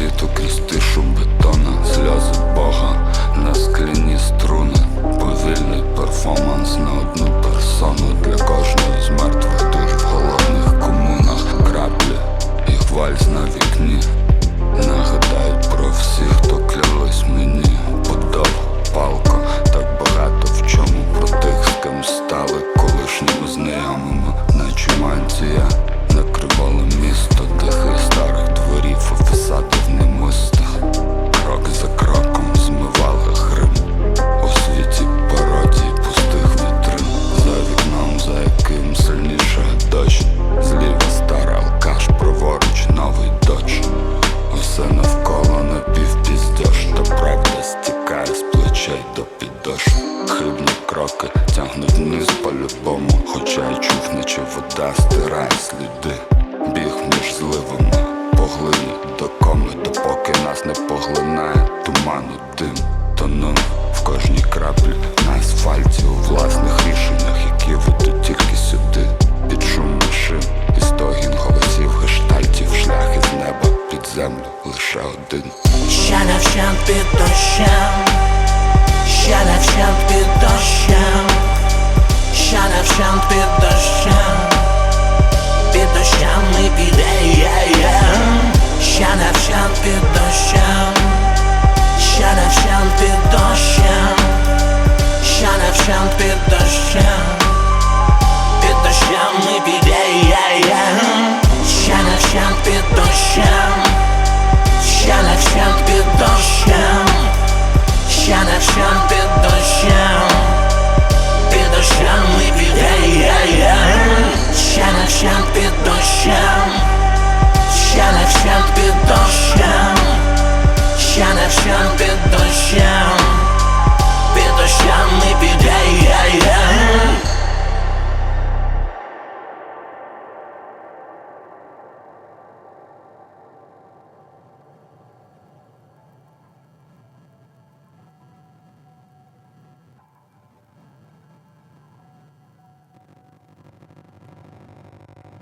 світу крізь тишу бетона, сльози Бога на скляні струни, повільний перформанс на одну персону. Для кожної з мертвих душ в голодних комунах. Краплі і вальс на вікні. Нагадають про всіх, хто клялись мені, подол, палка, так багато в чому про тих, з ким стали колишніми знигами по-любому Хоча й чув, наче вода стирає сліди. Біг між зливами, поглині до коми Допоки нас не поглинає туман туману дим. Тону в кожній краплі на асфальті У власних рішеннях, які ведуть тільки сюди. Під шум машин і стогін голосів гештальтів Шлях із неба під землю лише один. Ще вщент під дощем, ще вщент під дощем,